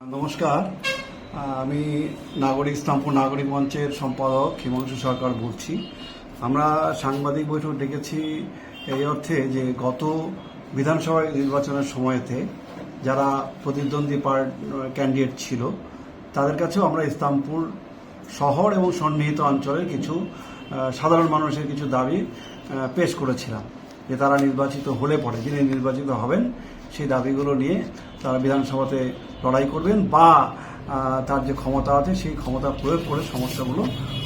নমস্কার। আমি নাগরিক ইসলামপুর নাগরিক মঞ্চের সম্পাদক হিমাংশু সরকার বলছি। আমরা সাংবাদিক বৈঠক ডেকেছি এই অর্থে যে গত বিধানসভা নির্বাচনের সময়তে যারা প্রতিদ্বন্দ্বী পার ক্যান্ডিডেট ছিল, তাদের কাছেও আমরা ইসলামপুর শহর এবং সন্নিহিত অঞ্চলের কিছু সাধারণ মানুষের কিছু দাবি পেশ করেছিলাম যে তারা নির্বাচিত হলে পরে, যিনি নির্বাচিত হবেন সেই দাবিগুলো নিয়ে তারা বিধানসভাতে লড়াই করবেন বা তার যে ক্ষমতা আছে সেই ক্ষমতা প্রয়োগ করে সমস্যাগুলো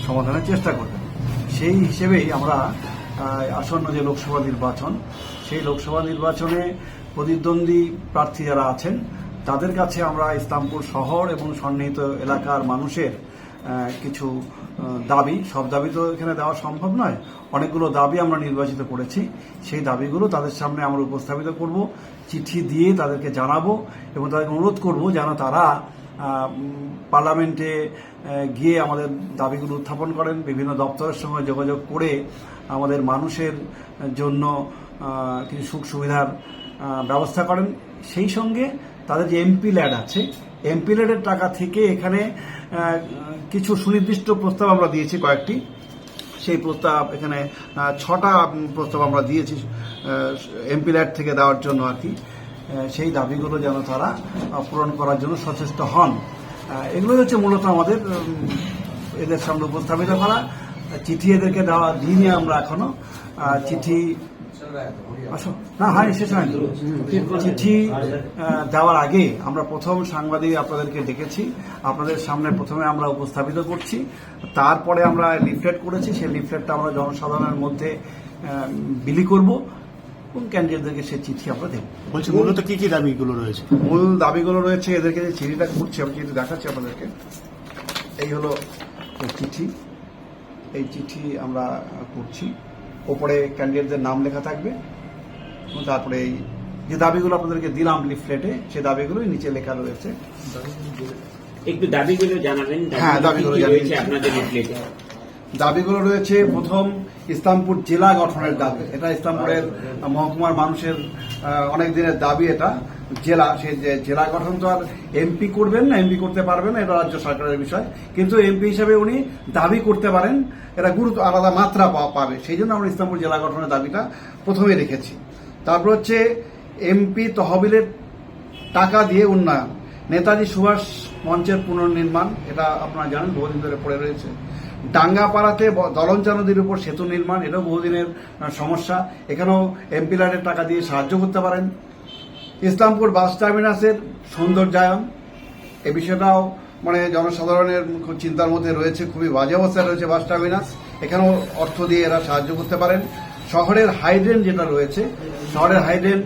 সমাধানের চেষ্টা করবেন। সেই হিসেবেই আমরা আসন্ন যে লোকসভা নির্বাচন, সেই লোকসভা নির্বাচনে প্রতিদ্বন্দ্বী প্রার্থী যারা আছেন, তাদের কাছে আমরা ইসলামপুর শহর এবং সন্নিহিত এলাকার মানুষের কিছু দাবি, সব দাবি তো এখানে দেওয়া সম্ভব নয়। অনেকগুলো দাবি আমরা নির্বাচিত করেছি। সেই দাবিগুলো তাদের সামনে আমরা উপস্থাপিত করব, চিঠি দিয়ে তাদেরকে জানাব এবং তাদেরকে অনুরোধ করব যেন তারা পার্লামেন্টে গিয়ে আমাদের দাবিগুলো উত্থাপন করেন, বিভিন্ন দপ্তরের সঙ্গে যোগাযোগ করে আমাদের মানুষের জন্য কিছু সুখ সুবিধার ব্যবস্থা করেন। সেই সঙ্গে তাদের যে এমপি ল্যাড আছে এমপি ল্যাডের টাকা থেকে এখানে কিছু সুনির্দিষ্ট প্রস্তাব আমরা দিয়েছি কয়েকটি। সেই প্রস্তাব এখানে ছটা প্রস্তাব আমরা দিয়েছি এমপি ল্যাড থেকে দেওয়ার জন্য আর কি। সেই দাবিগুলো যেন তারা পূরণ করার জন্য সচেষ্ট হন। এগুলোই হচ্ছে মূলত আমাদের এদের সামনে উপস্থাপিত করা। চিঠি এদেরকে দেওয়া, দিইনি আমরা এখনও। চিঠি না হয়নি শেষ হয়নি চিঠি দেওয়ার আগে আমরা প্রথম সাংবাদিক আপনাদেরকে ডেকেছি আপনাদের সামনে প্রথমে আমরা উপস্থাপিত করছি। তারপরে আমরা লিফলেট করেছি। সেই লিফলেটটা আমরা জনসাধারণের মধ্যে বিলি করব। এবং ক্যান্ডিডেটদেরকে সেই চিঠি আমরা দেব? বলছি মূলত কি কি দাবিগুলো রয়েছে? মূল দাবিগুলো রয়েছে। এদেরকে যে চিঠিটা করছি আমি চিঠি দেখাচ্ছি আপনাদেরকে। এই হলো এই চিঠি। এই চিঠি আমরা করছি। ওপরে ক্যান্ডিডেটদের নাম লেখা থাকবে এবং তারপরে এই যে দাবিগুলো আপনাদেরকে দিলাম লিফলেটে সেই দাবিগুলোই নিচে লেখা রয়েছে। একটু দাবিগুলো জানাবেন হ্যাঁ, দাবিগুলো আপনাদের লিফলেটে? দাবিগুলো রয়েছে প্রথম ইসলামপুর জেলা গঠনের দাবি। এটা ইসলামপুরের মহকুমার মানুষের অনেক দিনের দাবি এটা। জেলা যে জেলা গঠন তো আর এমপি করবেন না এমপি করতে পারবেন না, এটা রাজ্য সরকারের বিষয়। কিন্তু এমপি হিসেবে উনি দাবি করতে পারেন এটা গুরুত্ব আলাদা মাত্রা পাবে। সেই জন্য আমরা ইসলামপুর জেলা গঠনের দাবিটা প্রথমে রেখেছি। তারপর হচ্ছে এমপি তহবিলের টাকা দিয়ে উন্নয়ন। নেতাজি সুভাষ মঞ্চের পুনর্নির্মাণ, এটা আপনারা জানেন, বহুদিন ধরে পড়ে রয়েছে। ডাঙ্গাপাড়াতে দলঞ্চা নদীর উপর সেতু নির্মাণ, এটাও বহুদিনের সমস্যা। এখানেও এমপি ল্যাডের টাকা দিয়ে সাহায্য করতে পারেন। ইসলামপুর বাস টার্মিনাসের সৌন্দর্যায়ন। এ বিষয়টাও মানে জনসাধারণের চিন্তার মধ্যে রয়েছে, খুবই বাজে অবস্থায় রয়েছে বাস টার্মিনাস। এখানেও অর্থ দিয়ে এরা সাহায্য করতে পারেন। শহরের হাইড্রেন যেটা রয়েছে, শহরের হাইড্রেন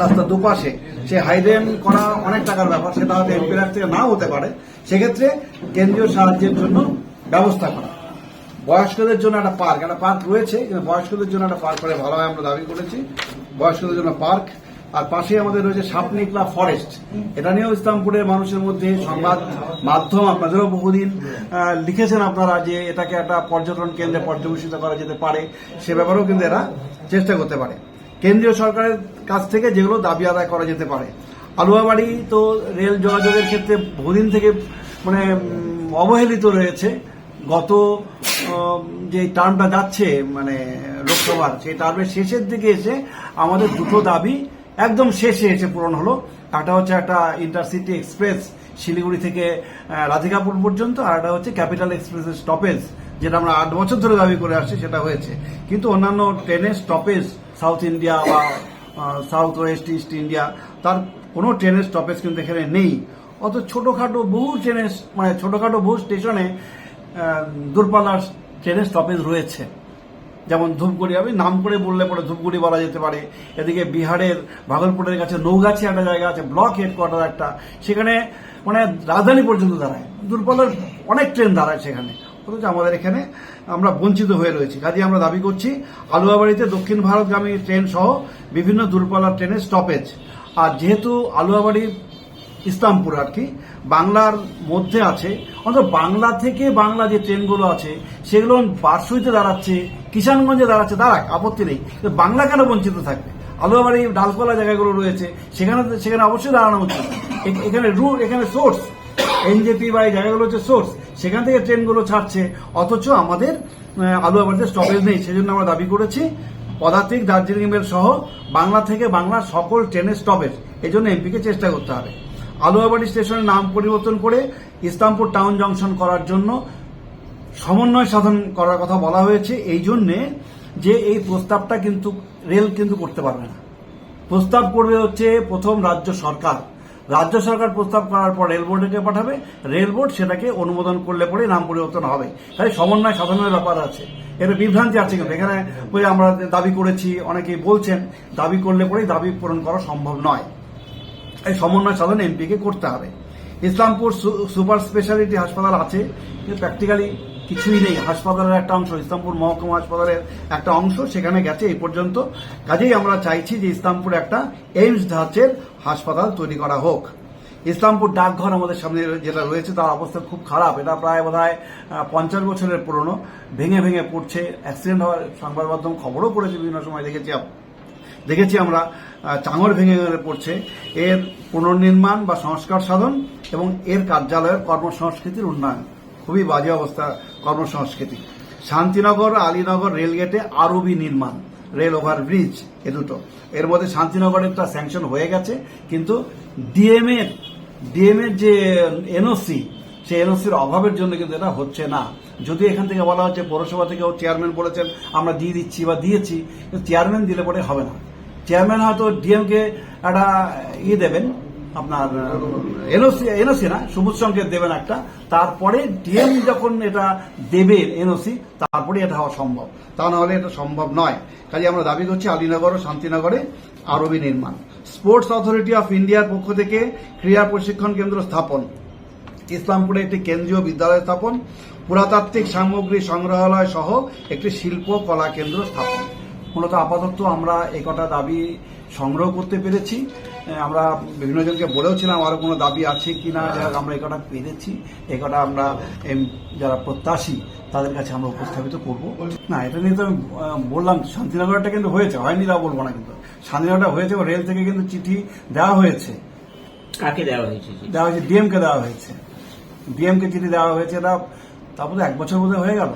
রাস্তার দুপাশে, সে হাইড্রেন করা অনেক টাকার ব্যাপার, সেটা হয়তো এমপিআর থেকে নাও হতে পারে। সেক্ষেত্রে কেন্দ্রীয় সাহায্যের জন্য ব্যবস্থা করা। বয়স্কদের জন্য একটা পার্ক একটা পার্ক রয়েছে, কিন্তু বয়স্কদের জন্য একটা পার্ক করে ভালো হয় আমরা দাবি করেছি। বয়স্কদের জন্য পার্ক আর পাশে আমাদের রয়েছে সাপনিকলা ফরেস্ট। এটা নিয়েও ইসলামপুরের মানুষের মধ্যে সংবাদ মাধ্যম আপনাদেরও বহুদিন লিখেছেন আপনারা যে এটাকে একটা পর্যটন কেন্দ্রে পর্যবেসিত করা যেতে পারে, সে ব্যাপারেও কিন্তু এরা চেষ্টা করতে পারে। কেন্দ্রীয় সরকারের কাছ থেকে যেগুলো দাবি আদায় করা যেতে পারে। আলুয়াবাড়ি তো রেল যোগাযোগের ক্ষেত্রে বহুদিন থেকে মানে অবহেলিত রয়েছে। গত যে টার্মটা যাচ্ছে মানে লোকসভার, সেই টার্মের শেষের দিকে এসে আমাদের দুটো দাবি একদম শেষে এসে পূরণ হলো। একটা হচ্ছে একটা ইন্টারসিটি এক্সপ্রেস শিলিগুড়ি থেকে রাধিকাপুর পর্যন্ত, আর একটা হচ্ছে ক্যাপিটাল এক্সপ্রেসের স্টপেজ যেটা আমরা আট বছর ধরে দাবি করে আসছি, সেটা হয়েছে। কিন্তু অন্যান্য ট্রেনের স্টপেজ সাউথ ইন্ডিয়া বা সাউথ ওয়েস্ট ইস্ট ইন্ডিয়া তার কোনো ট্রেনের স্টপেজ কিন্তু এখানে নেই। অত ছোটোখাটো বহু ট্রেনের মানে ছোটোখাটো বহু স্টেশনে দূরপাল্লার ট্রেনের স্টপেজ রয়েছে। যেমন ধূপগুড়ি, আমি নাম করে বললে পরে ধূপগুড়ি বলা যেতে পারে। এদিকে বিহারের ভাগলপুরের কাছে নৌগাছি একটা জায়গা আছে, ব্লক হেডকোয়ার্টার একটা। সেখানে মানে রাজধানী পর্যন্ত দাঁড়ায়। দূরপাল্লার অনেক ট্রেন দাঁড়ায় সেখানে। অথচ আমাদের এখানে আমরা বঞ্চিত হয়ে রয়েছি। কাজে আমরা দাবি করছি, আলুয়াবাড়িতে দক্ষিণ ভারতগামী ট্রেন সহ বিভিন্ন দূরপাল্লার ট্রেনের স্টপেজ আর যেহেতু আলুয়াবাড়ি ইসলামপুর আর কি, বাংলার মধ্যে আছে অন্তত বাংলা থেকে বাংলা যে ট্রেনগুলো আছে, সেগুলো বারসুইতে দাঁড়াচ্ছে, কিষানগঞ্জে দাঁড়াচ্ছে। দাঁড়াক আপত্তি নেই। বাংলা কেন বঞ্চিত থাকবে? আলুয়াবাড়ি ডালকোলা জায়গাগুলো রয়েছে, সেখানে সেখানে অবশ্যই দাঁড়ানো উচিত। এখানে রুট এখানে সোর্স এনজেপি বা এই জায়গাগুলো হচ্ছে সোর্স সেখান থেকে ট্রেনগুলো ছাড়ছে। অথচ আমাদের আলুয়াবাড়িতে স্টপেজ নেই। সেজন্য আমরা দাবি করেছি, পদাতিক দার্জিলিং মেল সহ বাংলা থেকে বাংলার সকল ট্রেনের স্টপেজ এই জন্য এমপিকে চেষ্টা করতে হবে। আলুয়াবাড়ি স্টেশনের নাম পরিবর্তন করে ইসলামপুর টাউন জংশন করার জন্য সমন্বয় সাধন করার কথা বলা হয়েছে। এই জন্যে যে এই প্রস্তাবটা কিন্তু রেল কিন্তু করতে পারবে না। প্রস্তাব করবে হচ্ছে প্রথম রাজ্য সরকার। রাজ্য সরকার প্রস্তাব করার পর রেল বোর্ডকে পাঠাবে। রেল বোর্ড সেটাকে অনুমোদন করলে পরে নাম পরিবর্তন হবে। তাই সমন্বয় সাধনের ব্যাপার আছে। এটা বিভ্রান্তি আছে কিন্তু। এখানে আমরা দাবি করেছি, অনেকেই বলছেন, দাবি করলে পরেই দাবি পূরণ করা সম্ভব নয়। এই সমন্বয় সাধন এমপিকে করতে হবে। ইসলামপুর সুপার স্পেশালিটি হাসপাতাল আছে প্র্যাকটিক্যালি কিছুই নেই। হাসপাতালের একটা অংশ, ইসলামপুর মহকুমা হাসপাতালের একটা অংশ সেখানে গেছে এই পর্যন্ত। কাজেই আমরা চাইছি যে ইসলামপুর একটা এইমস ধাঁচের হাসপাতাল তৈরি করা হোক। ইসলামপুর ডাকঘর আমাদের সামনে যেটা রয়েছে, তার অবস্থা খুব খারাপ। এটা প্রায় বোধ হয় পঞ্চাশ বছরের পুরনো। ভেঙে ভেঙে পড়ছে। অ্যাক্সিডেন্ট হওয়ার সংবাদ মাধ্যম খবরও করেছে বিভিন্ন সময়। দেখেছি দেখেছি আমরা চাঙর ভেঙে পড়ছে। এর পুনর্নির্মাণ বা সংস্কার সাধন এবং এর কার্যালয়ের কর্মসংস্কৃতির উন্নয়ন। খুবই বাজে অবস্থা কর্মসংস্কৃতি। শান্তিনগর, আলীনগর রেলগেটে আরবি নির্মাণ, রেল ওভার ব্রিজ এ দুটো। এর মধ্যে শান্তিনগরেরটা স্যাংশন হয়ে গেছে, কিন্তু ডিএম এর ডিএম এর যে এনওসি সেই এনওসির অভাবের জন্য কিন্তু এটা হচ্ছে না। যদি এখান থেকে বলা হচ্ছে, পৌরসভা থেকেও চেয়ারম্যান বলেছেন, আমরা দিয়ে দিচ্ছি বা দিয়েছি, কিন্তু চেয়ারম্যান দিলে পরে হবে না। চেয়ারম্যান হয়তো ডিএমকে একটা ইয়ে দেবেন, আপনার এনওসি এনওসি না সবুজ সংকেত দেবেন একটা। তারপরে ডিএম যখন এটা দেবে এনওসি, তারপরে এটা হওয়া সম্ভব। তা না হলে এটা সম্ভব নয়। কাজে আমরা দাবি করছি আলীনগর ও শান্তিনগরে আরবি নির্মাণ। স্পোর্টস অথরিটি অফ ইন্ডিয়ার পক্ষ থেকে ক্রীড়া প্রশিক্ষণ কেন্দ্র স্থাপন। ইসলামপুরে একটি কেন্দ্রীয় বিদ্যালয় স্থাপন। পুরাতাত্ত্বিক সামগ্রী সংগ্রহালয় সহ একটি শিল্প কলা কেন্দ্র স্থাপন। মূলত আপাতত আমরা এই কটা দাবি সংগ্রহ করতে পেরেছি। আমরা বিভিন্ন জনকে বলেওছিলাম আরও কোনো দাবি আছে কিনা যারা আমরা এই কটা পেরেছি। এই কটা আমরা যারা প্রত্যাশী তাদের কাছে আমরা উপস্থাপিত করব। না এটা নিয়ে তো আমি বললাম শান্তিনগরটা কিন্তু হয়েছে হয়নি তা বলব না কিন্তু। শান্তিনগরটা হয়েছে ও রেল থেকে কিন্তু চিঠি দেওয়া হয়েছে। কাকে দেওয়া হয়েছে দেওয়া হয়েছে ডিএমকে দেওয়া হয়েছে। ডিএমকে চিঠি দেওয়া হয়েছে এটা তারপরে এক বছর বোধহয় হয়ে গেল।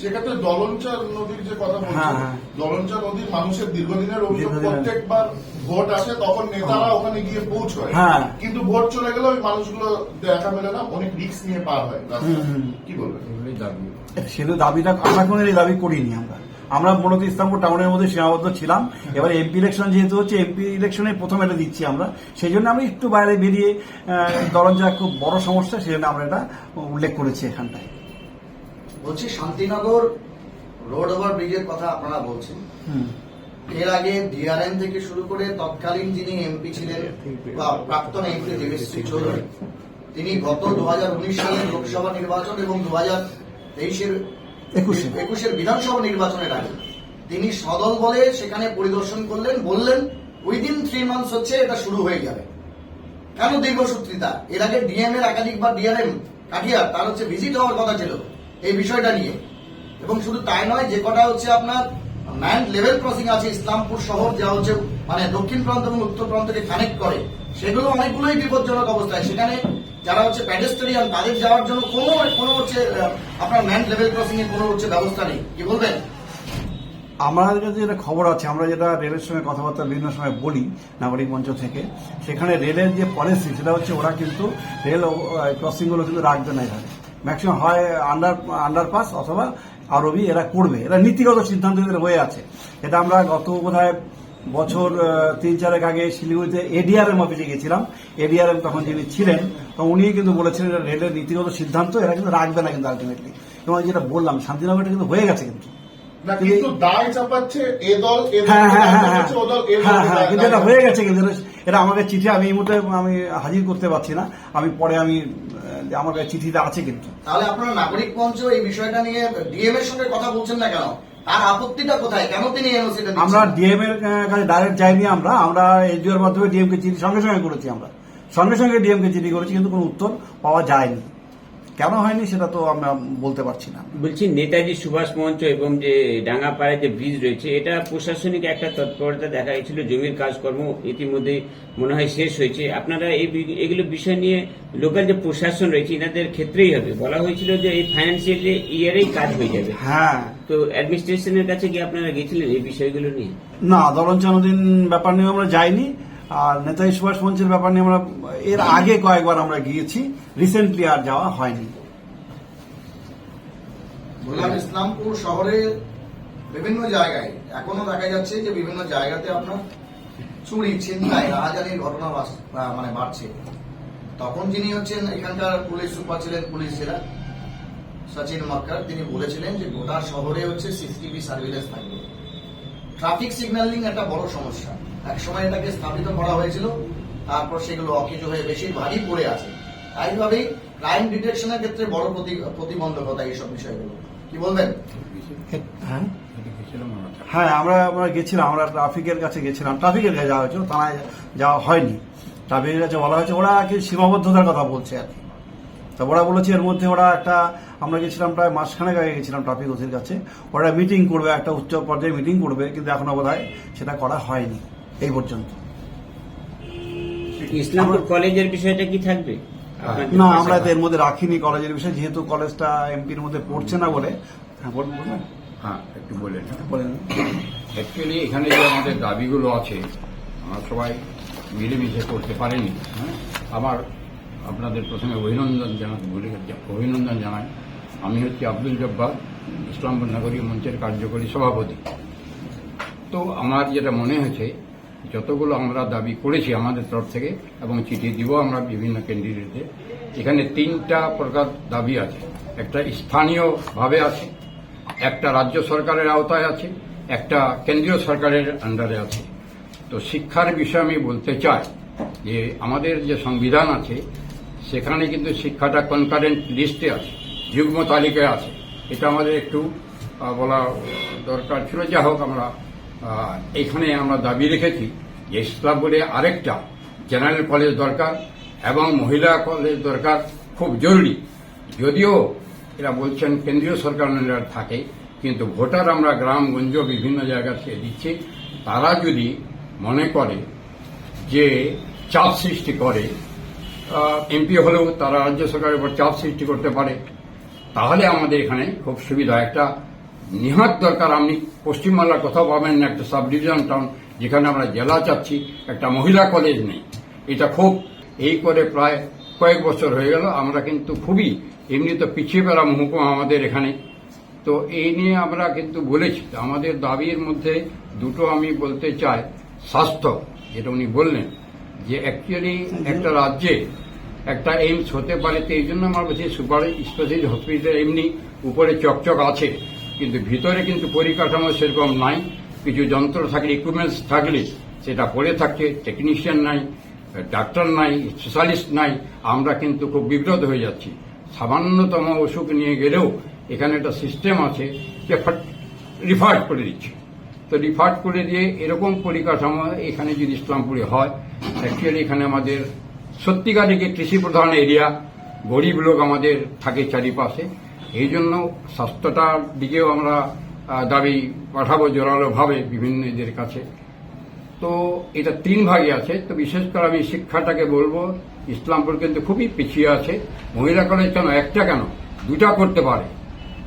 সেক্ষেত্রে দলনচার নদীর যে কথা হ্যাঁ, বলছেন হ্যাঁ। দলনচার নদীর মানুষের দীর্ঘদিনের অভিযোগ প্রত্যেকবার ভোট আসে তখন নেতারা ওখানে গিয়ে পৌঁছয়। হ্যাঁ। কিন্তু ভোট চলে গেলে ওই মানুষগুলো দেখা মেলে না অনেক রিস্ক নিয়ে পার হয়। কি বলবেন? সেটা দাবিটা আমরা কোনো এই দাবি করিনি আমরা। আমরা মূলত ইসলামপুর টাউনের মধ্যে সীমাবদ্ধ ছিলাম। এবার এমপি ইলেকশন যেহেতু হচ্ছে এমপি ইলেকশনে প্রথম এটা দিচ্ছি আমরা। সেই জন্য আমরা একটু বাইরে বেরিয়ে দরজা খুব বড় সমস্যা সেই জন্য আমরা এটা উল্লেখ করেছি এখানটায়। বলছি শান্তিনগর রোড ওভার ব্রিজের কথা আপনারা বলছেন। এর আগে ডিআরএম থেকে শুরু করে তৎকালীন যিনি এমপি ছিলেন বা প্রাক্তন এমপি দেবেশ্রী চৌধুরী তিনি গত দু সালের লোকসভা নির্বাচন এবং দু হাজার তেইশের একুশে। একুশের বিধানসভা নির্বাচনের আগে তিনি সদল বলে সেখানে পরিদর্শন করলেন বললেন উইদিন থ্রি মান্থস হচ্ছে এটা শুরু হয়ে যাবে। কেন দীর্ঘসূত্রিতা? এর আগে ডিএম এর একাধিকবার ডিআরএম কাটিয়ার তার হচ্ছে ভিজিট হওয়ার কথা ছিল। এই বিষয়টা নিয়ে। এবং শুধু তাই নয়, যে কটা হচ্ছে আপনার ম্যান লেভেল ক্রসিং আছে ইসলামপুর শহর, যা হচ্ছে মানে দক্ষিণ প্রান্ত এবং উত্তর প্রান্তকে কানেক্ট করে, সেগুলো অনেকগুলোই বিপজ্জনক অবস্থায়। সেখানে যারা হচ্ছে প্যাডেস্ট্রিয়ান তাদের যাওয়ার জন্য কোনো কোনো হচ্ছে আপনার ম্যান লেভেল ক্রসিং এর কোনো হচ্ছে ব্যবস্থা নেই। কি বলবেন? আমাদের কাছে যেটা খবর আছে, আমরা যেটা রেলের সঙ্গে কথাবার্তা বিভিন্ন সময় বলি, নাগরিক মঞ্চ থেকে, সেখানে রেলের যে পলিসি সেটা হচ্ছে ওরা কিন্তু রেল ক্রসিংগুলো কিন্তু রাখবে না এখানে ম্যাক্সিমাম হয় আন্ডার আন্ডারপাস অথবা আরবি এরা করবে। এরা নীতিগত সিদ্ধান্ত হয়ে আছে। এটা আমরা গত বোধহয় বছর তিন চারেক আগে শিলিগুড়িতে এডিআরএম অফিসে গেছিলাম এডিআরএম তখন যিনি ছিলেন তখন উনি কিন্তু বলেছিলেন এটা রেলের নীতিগত সিদ্ধান্ত এরা কিন্তু রাখবে না কিন্তু আলটিমেটলি এবং যেটা বললাম শান্তিনগরটা কিন্তু হয়ে গেছে কিন্তু। কিন্তু এটা হয়ে গেছে কিন্তু। এটা- এটা আমাকে চিঠি আমি এই মুহূর্তে আমি হাজির করতে পারছি না। আমি পরে আমি আমার কাছে চিঠিটা আছে কিন্তু। তাহলে আপনারা নাগরিক মঞ্চ এই বিষয়টা নিয়ে ডিএম এর সঙ্গে কথা বলছেন না কেন? আর আপত্তিটা কোথায়? কেন তিনি এনওসিটা আমরা ডিএম এর কাছে ডাইরেক্ট যাইনি আমরা। আমরা এসডিওর মাধ্যমে ডিএম কে চিঠি সঙ্গে সঙ্গে করেছি আমরা। সঙ্গে সঙ্গে ডিএম কে চিঠি করেছি কিন্তু কোনো উত্তর পাওয়া যায়নি। কেন হয়নি সেটা তো আমরা বলতে পারছি না। বলছি নেতাজি সুভাষ মঞ্চ এবং যে ডাঙ্গাপাড়ায় যে ব্রিজ রয়েছে এটা প্রশাসনিক একটা তৎপরতা দেখা গেছিল জমির কাজকর্ম ইতিমধ্যে মনে হয় শেষ হয়েছে। আপনারা এই এগুলো বিষয় নিয়ে লোকাল যে প্রশাসন রয়েছে এনাদের ক্ষেত্রেই হবে। বলা হয়েছিল যে এই ফাইন্যান্সিয়াল ইয়ারেই কাজ হয়ে যাবে। হ্যাঁ। তো অ্যাডমিনিস্ট্রেশনের কাছে কি আপনারা গেছিলেন এই বিষয়গুলো নিয়ে? না দলঞ্চানুদ্দিন ব্যাপার নিয়ে আমরা যাইনি। আর নেতাজি সুভাষ মঞ্চের ব্যাপার নিয়ে আমরা, এর আগে কয়েকবার আমরা গিয়েছি রিসেন্টলি আর যাওয়া হয়নি। বললাম ইসলামপুর শহরের বিভিন্ন জায়গায়, এখনও দেখা যাচ্ছে যে বিভিন্ন জায়গাতে আপনার চুরি, ছিনতাই, রাহাজানির ঘটনা মানে বাড়ছে। তখন যিনি হচ্ছেন, এখানকার পুলিশ সুপার ছিলেন পুলিশ জেলা সচিন মক্কর, তিনি বলেছিলেন যে গোটা শহরে হচ্ছে সিসিটিভি সার্ভিলেন্স থাকবে। ট্রাফিক সিগন্যালিং একটা বড় সমস্যা। এক সময় এটাকে স্থাপিত করা হয়েছিল তারপর সেগুলো অকেজো হয়ে বেশিরভাগই পড়ে আছে। তাইভাবেই ক্রাইম ডিটেকশনের ক্ষেত্রে বড় প্রতি- প্রতিবন্ধকতা এইসব বিষয়গুলো। কি বলবেন? হ্যাঁ? হ্যাঁ আমরা আমরা গেছিলাম আমরা ট্রাফিকের কাছে গেছিলাম। ট্রাফিকের কাছে যাওয়া হয়েছিল থানায় যাওয়া হয়নি। ট্রাফিকের কাছে বলা হয়েছে ওরা কি সীমাবদ্ধতার কথা বলছে আর কি। তা ওরা বলেছে এর মধ্যে ওরা একটা আমরা গেছিলাম প্রায় মাসখানেক আগে গেছিলাম ট্রাফিক ওসির কাছে। ওরা মিটিং করবে একটা উচ্চ পর্যায়ে মিটিং করবে কিন্তু এখনও বোধ সেটা করা হয়নি। এই পর্যন্ত। ইসলামপুর কলেজের বিষয়টা কি থাকবে? আপনাদের না আমরা এর মধ্যে রাখিনি কলেজের বিষয় যেহেতু কলেজটা এমপির মধ্যে পড়ছে না বলে। হ্যাঁ বলুন বলুন। হ্যাঁ একটু বলেন বলেন। অ্যাকচুয়ালি এখানে যে আমাদের দাবিগুলো আছে আমরা সবাই মিলেমিশে করতে পারিনি। হ্যাঁ আমার আপনাদের প্রথমে অভিনন্দন জানাতে ভুলে অভিনন্দন জানাই। আমি হচ্ছি আব্দুল জব্বার ইসলামপুর নাগরিক মঞ্চের কার্যকরী সভাপতি। তো আমার যেটা মনে হয়েছে যতগুলো আমরা দাবি করেছি আমাদের তরফ থেকে এবং চিঠি দিব আমরা বিভিন্ন ক্যান্ডিডেটে এখানে তিনটা প্রকার দাবি আছে। একটা স্থানীয়ভাবে আছে, একটা রাজ্য সরকারের আওতায় আছে, একটা কেন্দ্রীয় সরকারের আন্ডারে আছে। তো শিক্ষার বিষয়ে আমি বলতে চাই যে আমাদের যে সংবিধান আছে, সেখানে কিন্তু শিক্ষাটা কনকারেন্ট লিস্টে আছে, যুগ্ম তালিকায় আছে। এটা আমাদের একটু বলা দরকার ছিল। যা হোক, আমরা এখানে আমরা দাবি রেখেছি যে ইসলামপুরে আরেকটা জেনারেল কলেজ দরকার এবং মহিলা কলেজ দরকার খুব জরুরি। যদিও এরা বলছেন কেন্দ্রীয় সরকার থাকে, কিন্তু ভোটার আমরা গ্রামগঞ্জ বিভিন্ন জায়গা থেকে দিচ্ছি। তারা যদি মনে করে যে চাপ সৃষ্টি করে এমপি হলেও তারা রাজ্য সরকারের উপর চাপ সৃষ্টি করতে পারে, তাহলে আমাদের এখানে খুব সুবিধা। একটা নিহাত দরকার। আপনি পশ্চিমবাংলার কোথাও পাবেন না, একটা সাব ডিভিশন টাউন যেখানে আমরা জেলা চাচ্ছি, একটা মহিলা কলেজ নেই। এটা খুব এই করে প্রায় কয়েক বছর হয়ে গেল। আমরা কিন্তু খুবই এমনি তো পিছিয়ে পেলা মহকুমা আমাদের এখানে। তো এই নিয়ে আমরা কিন্তু বলেছি আমাদের দাবির মধ্যে দুটো আমি বলতে চাই। স্বাস্থ্য, যেটা উনি বললেন, যে অ্যাকচুয়ালি একটা রাজ্যে একটা এইমস হতে পারে, তো এই জন্য আমার বলছি সুপার স্পেশালিস্ট হসপিটাল এমনি উপরে চকচক আছে। কিন্তু ভিতরে কিন্তু পরিকাঠামো সেরকম নাই। কিছু যন্ত্র থাকলে ইকুইপমেন্টস থাকলে সেটা পড়ে থাকছে টেকনিশিয়ান নাই ডাক্তার নাই স্পেশালিস্ট নাই। আমরা কিন্তু খুব বিব্রত হয়ে যাচ্ছি। সামান্যতম অসুখ নিয়ে গেলেও এখানে একটা সিস্টেম আছে যে রিফার্ড করে দিচ্ছে। তো রিফার্ড করে দিয়ে এরকম পরিকাঠামো এখানে যদি ইসলামপুরে হয় অ্যাকচুয়ালি এখানে আমাদের সত্যিকারই যে কৃষি প্রধান এরিয়া গরিব লোক আমাদের থাকে চারিপাশে। এই জন্য স্বাস্থ্যটার দিকেও আমরা দাবি পাঠাবো জোরালোভাবে বিভিন্ন এদের কাছে। তো এটা তিন ভাগে আছে। তো বিশেষ করে আমি শিক্ষাটাকে বলব, ইসলামপুর কিন্তু খুবই পিছিয়ে আছে। মহিলা কলেজ কেন? একটা কেন? দুটা করতে পারে।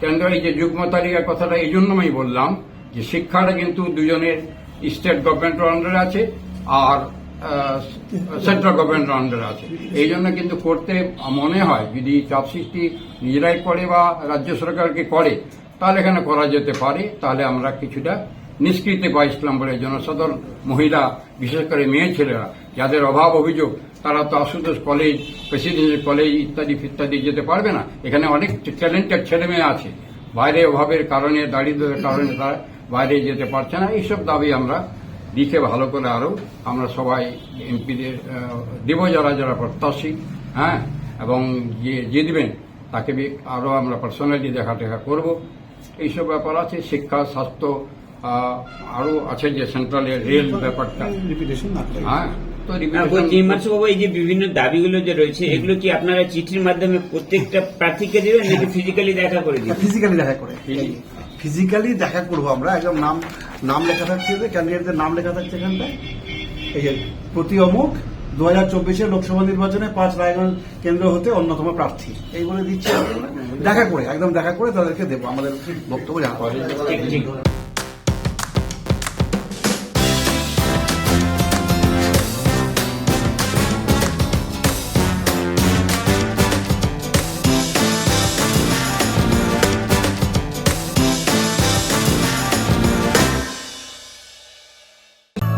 কেন এই যে যুগ্ম তালিকার কথাটা এই জন্য আমি বললাম যে শিক্ষাটা কিন্তু দুজনের স্টেট গভর্নমেন্টের আন্ডারে আছে, আর সেন্ট্রাল গভর্নমেন্টের আন্ডারে আছে। এই জন্য কিন্তু করতে মনে হয়, যদি চাপ সৃষ্টি নিজেরাই করে বা রাজ্য সরকারকে করে, তাহলে এখানে করা যেতে পারে। তাহলে আমরা কিছুটা নিষ্কৃতি পাই ইসলামপুরের জনসাধারণ, মহিলা, বিশেষ করে মেয়ে ছেলেরা, যাদের অভাব অভিযোগ, তারা তো আশুতোষ কলেজ প্রেসিডেন্সি কলেজ ইত্যাদি ইত্যাদি যেতে পারবে না। এখানে অনেক ট্যালেন্টেড ছেলে মেয়ে আছে। বাইরে অভাবের কারণে দারিদ্রের কারণে তারা বাইরে যেতে পারছে না। এইসব দাবি আমরা লিখে ভালো করে আরও আমরা সবাই এমপিদের দেব যারা যারা প্রত্যাশী হ্যাঁ? এবং যে জিতবেন তাকে বি- আরও আমরা পার্সোনালি দেখা টেখা করব। এইসব ব্যাপার আছে শিক্ষা স্বাস্থ্য আহ, আরও আছে যে সেন্ট্রালের রেল ব্যাপারটা। হ্যাঁ তো হ্যাঁ, বাবু এই যে বিভিন্ন দাবিগুলো যে রয়েছে এগুলো কি আপনারা চিঠির মাধ্যমে প্রত্যেকটা প্রার্থীকে দেবেন নাকি ফিজিক্যালি দেখা করে দিবেন? ফিজিক্যালি দেখা করে। ফিজিক্যালি দেখা করব আমরা। একদম নাম নাম লেখা থাকছে ক্যান্ডিডেটদের নাম লেখা থাকছে এখানটায়। এই যে, প্রতি অমুক দু হাজার চব্বিশের লোকসভা নির্বাচনে পাঁচ রায়গঞ্জ কেন্দ্র হতে অন্যতম প্রার্থী। এই বলে দিচ্ছে দেখা করে, একদম দেখা করে তাদেরকে দেবো। আমাদের বক্তব্য জানাব